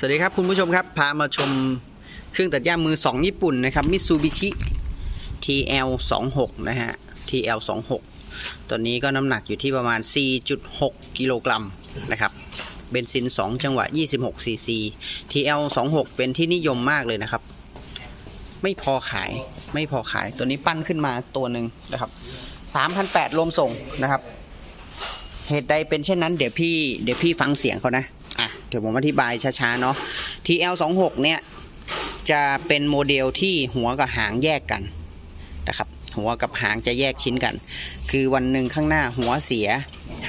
สวัสดีครับคุณผู้ชมครับ พามาชมเครื่องตัดหญ้ามือ 2 ญี่ปุ่นนะครับ Mitsubishi TL 26นะฮะ TL 26ตัวนี้ก็น้ำหนักอยู่ที่ประมาณ 4.6 กิโลกรัมนะครับ เบนซิน 2 จังหวะ 26ซีซี TL 26เป็นที่นิยมมากเลยนะครับ ไม่พอขาย ไม่พอขาย ตัวนี้ปั้นขึ้นมาตัวหนึ่งนะครับ3,800รวมส่งนะครับ เหตุใดเป็นเช่นนั้น เดี๋ยวพี่ เดี๋ยวพี่ฟังเสียงเขานะ เดี๋ยวผมอธิบายช้าๆเนาะ TL26 เนี่ยจะเป็นโมเดลที่หัวกับหางแยกกันนะครับหัวกับหางจะแยกชิ้นกัน คือวันหนึ่งข้างหน้าหัวเสีย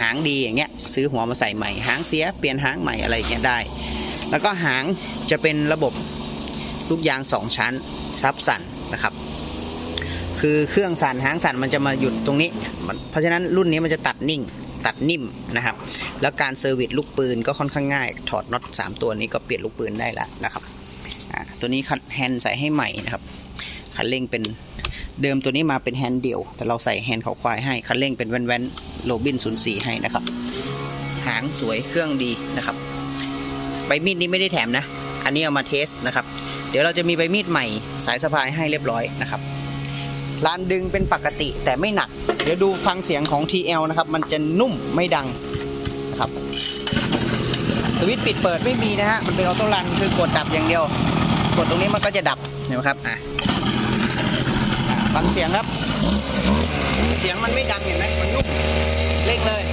หางดีอย่างเงี้ยซื้อหัวมาใส่ใหม่ หางเสียเปลี่ยนหางใหม่อะไรอย่างเงี้ยได้ แล้วก็หางจะเป็นระบบลูกยางสองชั้นซับสั่นนะครับ คือเครื่องสั่นหางสั่นมันจะมาหยุดตรงนี้ เพราะฉะนั้นรุ่นนี้มันจะตัดนิ่ง ตัดนิ่มนะครับ แล้วการเซอร์วิสลูกปืนก็ค่อนข้างง่าย ถอดน็อต3ตัวนี้ก็เปลี่ยนลูกปืนได้แล้วนะครับตัวนี้คันแฮนด์ใส่ให้ใหม่นะครับคันเร่งเป็นเดิมตัวนี้มาเป็นแฮนด์เดี่ยว แต่เราใส่แฮนด์เขาควายให้คันเร่งเป็นแว่นๆโรบิน04 ให้นะครับ หางสวยเครื่องดีนะครับ ใบมีดนี้ไม่ได้แถมนะ อันนี้เอามาเทสนะครับ เดี๋ยวเราจะมีใบมีดใหม่สายสะพายให้เรียบร้อยนะครับ ลานดึงเป็นปกติแต่ไม่หนัก เดี๋ยวดูฟังเสียงของ TL นะครับ มันจะนุ่มไม่ดังนะครับสวิตช์ปิดเปิดไม่มีนะฮะ มันเป็นออโต้รันคือกดดับอย่างเดียว กดตรงนี้มันก็จะดับเห็นไหมครับอะฟังเสียงครับ เสียงมันไม่ดังเห็นไหมมันนุ่มเร่งเลย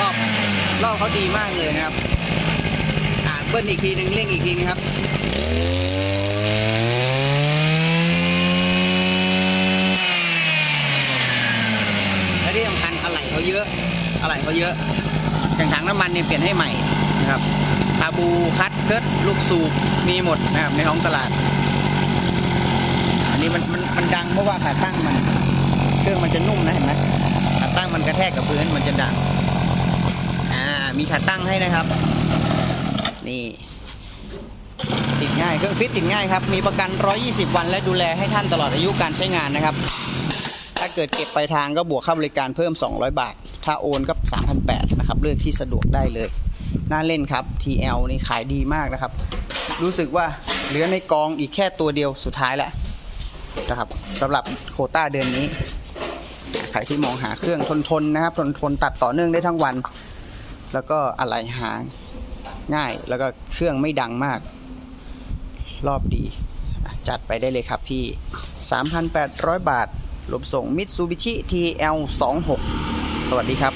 รอบรอบเขาดีมากเลยนะครับ บิ้ลอีกทีหนึ่งเร่งอีกทีนึงครับและที่สำคัญอะไหล่เขาเยอะอะไหล่เขาเยอะอย่างถังน้ำมันเนี่ยเปลี่ยนให้ใหม่นะครับคาบูคัตเคิร์ดลูกสูบมีหมดนะครับในท้องตลาด อันนี้มันมันมันดังเพราะว่าขาตั้งมัน เครื่องมันจะนุ่มนะเห็นไหมขาตั้งมันกระแทกกับพื้นมันจะดัง อ่ามีขาตั้งให้นะครับ นี่ ติดง่ายเครื่องฟิตติดง่ายครับ มีประกัน 120 วันและดูแลให้ท่านตลอดอายุการใช้งานนะครับ ถ้าเกิดเก็บไปทางก็บวกค่าบริการเพิ่ม 200 บาท ถ้าโอนก็3,800นะครับ เลือกที่สะดวกได้เลย น่าเล่นครับ TL นี่ขายดีมากนะครับ รู้สึกว่าเหลือในกองอีกแค่ตัวเดียวสุดท้ายแล้วนะครับสำหรับโคต้าเดือนนี้ใครที่มองหาเครื่องทนๆนะครับทนทนตัดต่อเนื่องได้ทั้งวัน แล้วก็อะไรหา ง่ายแล้วก็เครื่องไม่ดังมาก รอบดี จัดไปได้เลยครับพี่ 3,800 บาทรวมส่ง Mitsubishi TL 26สวัสดีครับ